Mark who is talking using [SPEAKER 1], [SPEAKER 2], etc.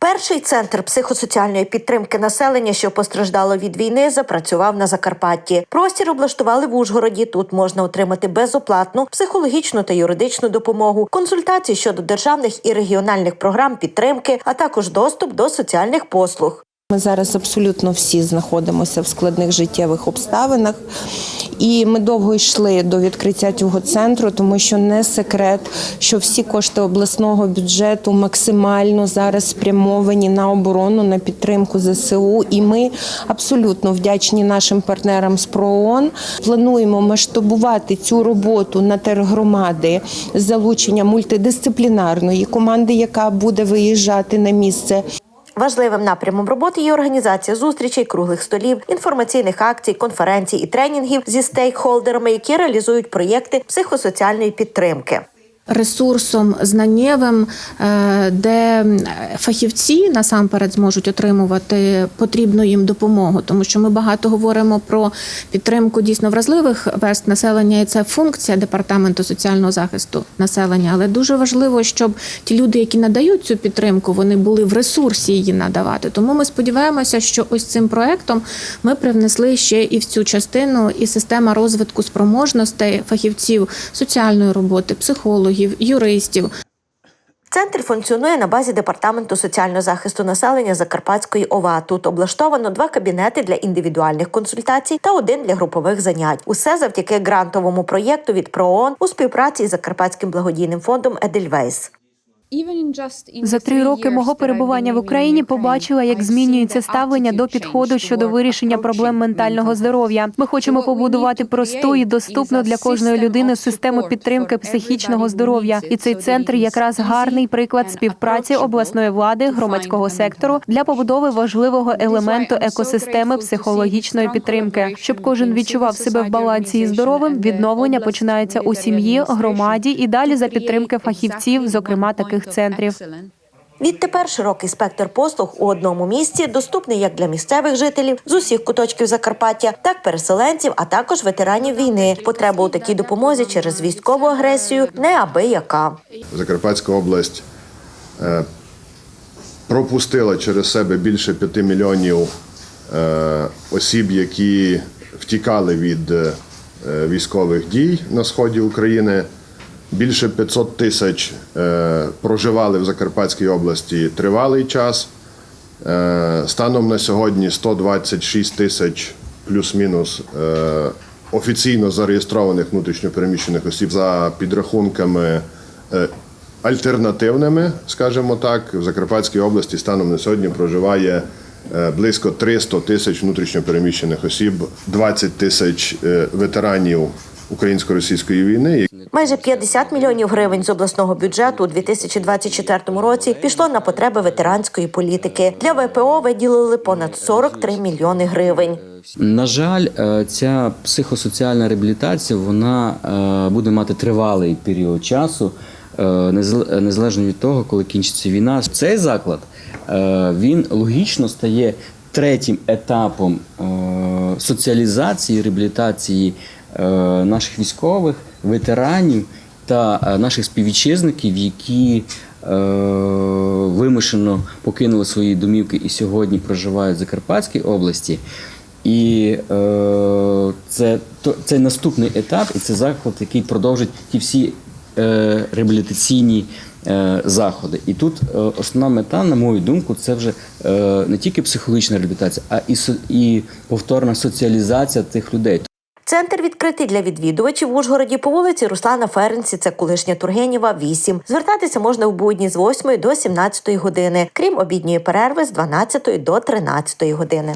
[SPEAKER 1] Перший центр психосоціальної підтримки населення, що постраждало від війни, запрацював на Закарпатті. Простір облаштували в Ужгороді. Тут можна отримати безоплатну психологічну та юридичну допомогу, консультації щодо державних і регіональних програм підтримки, а також доступ до соціальних послуг.
[SPEAKER 2] Ми зараз абсолютно всі знаходимося в складних життєвих обставинах, і ми довго йшли до відкриття цього центру, тому що не секрет, що всі кошти обласного бюджету максимально зараз спрямовані на оборону, на підтримку ЗСУ. І ми абсолютно вдячні нашим партнерам з ПРООН. Плануємо масштабувати цю роботу на тергромади з залученням мультидисциплінарної команди, яка буде виїжджати на місце.
[SPEAKER 1] Важливим напрямом роботи є організація зустрічей, круглих столів, інформаційних акцій, конференцій і тренінгів зі стейкхолдерами, які реалізують проєкти психосоціальної підтримки.
[SPEAKER 3] Ресурсом знаннєвим, е, де фахівці насамперед зможуть отримувати потрібну їм допомогу, тому що ми багато говоримо про підтримку дійсно вразливих верст населення, і це функція департаменту соціального захисту населення. Але дуже важливо, щоб ті люди, які надають цю підтримку, вони були в ресурсі її надавати. Тому ми сподіваємося, що ось цим проектом ми привнесли ще і в цю частину і система розвитку спроможностей фахівців соціальної роботи, психологів, юристів.
[SPEAKER 1] Центр функціонує на базі департаменту соціального захисту населення Закарпатської ОВА. Тут облаштовано два кабінети для індивідуальних консультацій та один для групових занять. Усе завдяки грантовому проєкту від ПРООН у співпраці з Закарпатським благодійним фондом Едельвейс.
[SPEAKER 4] За три роки мого перебування в Україні побачила, як змінюється ставлення до підходу щодо вирішення проблем ментального здоров'я. Ми хочемо побудувати просту і доступну для кожної людини систему підтримки психічного здоров'я. І цей центр якраз гарний приклад співпраці обласної влади, громадського сектору для побудови важливого елементу екосистеми психологічної підтримки, щоб кожен відчував себе в балансі і здоровим. Відновлення починається у сім'ї, громаді і далі за підтримки фахівців, зокрема таких центрів.
[SPEAKER 1] Відтепер широкий спектр послуг у одному місці доступний як для місцевих жителів з усіх куточків Закарпаття, так переселенців, а також ветеранів війни. Потреба у такій допомозі через військову агресію неабияка.
[SPEAKER 5] Закарпатська область е, пропустила через себе більше 5 мільйонів е, осіб, які втікали від е, військових дій на сході України. Більше 500 тисяч е, проживали в Закарпатській області тривалий час. Е, Станом на сьогодні 126 тисяч плюс-мінус е, офіційно зареєстрованих внутрішньопереміщених осіб за підрахунками альтернативними, скажімо так, в Закарпатській області станом на сьогодні проживає близько 300 тисяч внутрішньопереміщених осіб, 20 тисяч ветеранів українсько-російської війни.
[SPEAKER 1] Майже 50 мільйонів гривень з обласного бюджету у 2024 році пішло на потреби ветеранської політики. Для ВПО виділили понад 43 мільйони гривень.
[SPEAKER 6] На жаль, е, ця психосоціальна реабілітація вона е, буде мати тривалий період часу, е, незалежно від того, коли кінчиться війна. Цей заклад він логічно стає третім етапом соціалізації, реабілітації наших військових, ветеранів та е, наших співвітчизників, які е, вимушено покинули свої домівки і сьогодні проживають в Закарпатській області. І е, це, то, це наступний етап, і це заклад, який продовжить ті всі е, реабілітаційні е, заходи. І тут е, основна мета, на мою думку, це вже е, не тільки психологічна реабілітація, а і, і повторна соціалізація тих людей.
[SPEAKER 1] Центр відкритий для відвідувачів в Ужгороді по вулиці Руслана Ференці, це колишня Тургенєва, 8. Звертатися можна в будні з 8 до 17 години, крім обідньої перерви з 12 до 13 години.